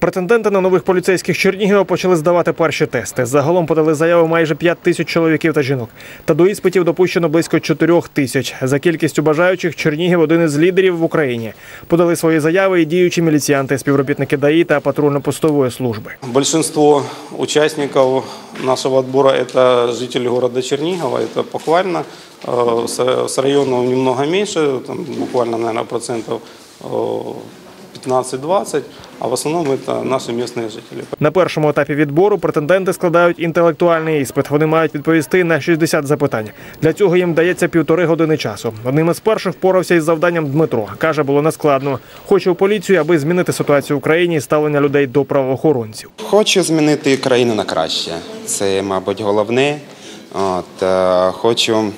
Претенденти на нових поліцейських Чернігова почали здавати перші тести. Загалом подали заяви майже 5 тисяч чоловіків та жінок. Та до іспитів допущено близько 4 тисяч. За кількістю бажаючих Чернігів один із лідерів в Україні. Подали свої заяви і діючі міліціянти, співробітники ДАІ та патрульно-постової служби. Большинство участников нашего отбора – это жители города Чернигова, это похвально. Э, С с районов немного меньше, там буквально, наверное, процентов э, 15-20, а в основном это наши местные жители. На першому етапі відбору претенденти складають інтелектуальний іспит. Вони мають відповісти на 60 запитань. Для цього їм дається півтори години часу. Одним із перших впорався із завданням Дмитро. каже, було нескладно. Хоче у поліцію, аби змінити ситуацію в країні і ставлення людей до правоохоронців. Хочу змінити країну на краще. Це, мабуть, головне. От, е, хочу,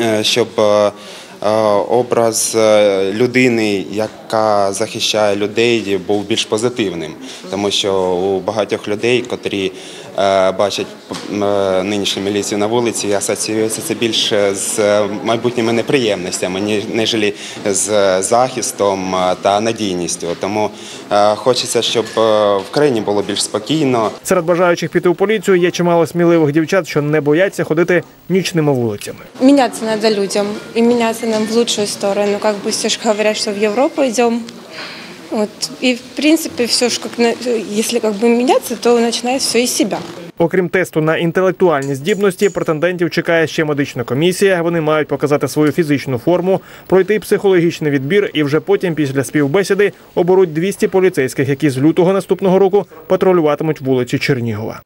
е, щоб е, образ е, людини, яка захищає людей, був більш позитивним. Тому що у багатьох людей, котрі е, бачать м, е, нинішню міліцію на вулиці, асоціюється це більше з майбутніми неприємностями, ні- ніж з захистом е, та надійністю. Тому е, хочеться, щоб е, в країні було більш спокійно. Серед бажаючих піти у поліцію є чимало сміливих дівчат, що не бояться ходити нічними вулицями. Меняться надо людям и меняться нам в лучшую сторону. Как бы все же говорят, что в Европу идем. Вот. И в принципе все ж, как если как бы меняться, то начинает все из себя. Окрім тесту на інтелектуальні здібності, претендентів чекає ще медична комісія. Вони мають показати свою фізичну форму, пройти психологічний відбір і вже потім, після співбесіди, оберуть 200 поліцейських, які з лютого наступного року патрулюватимуть вулиці Чернігова.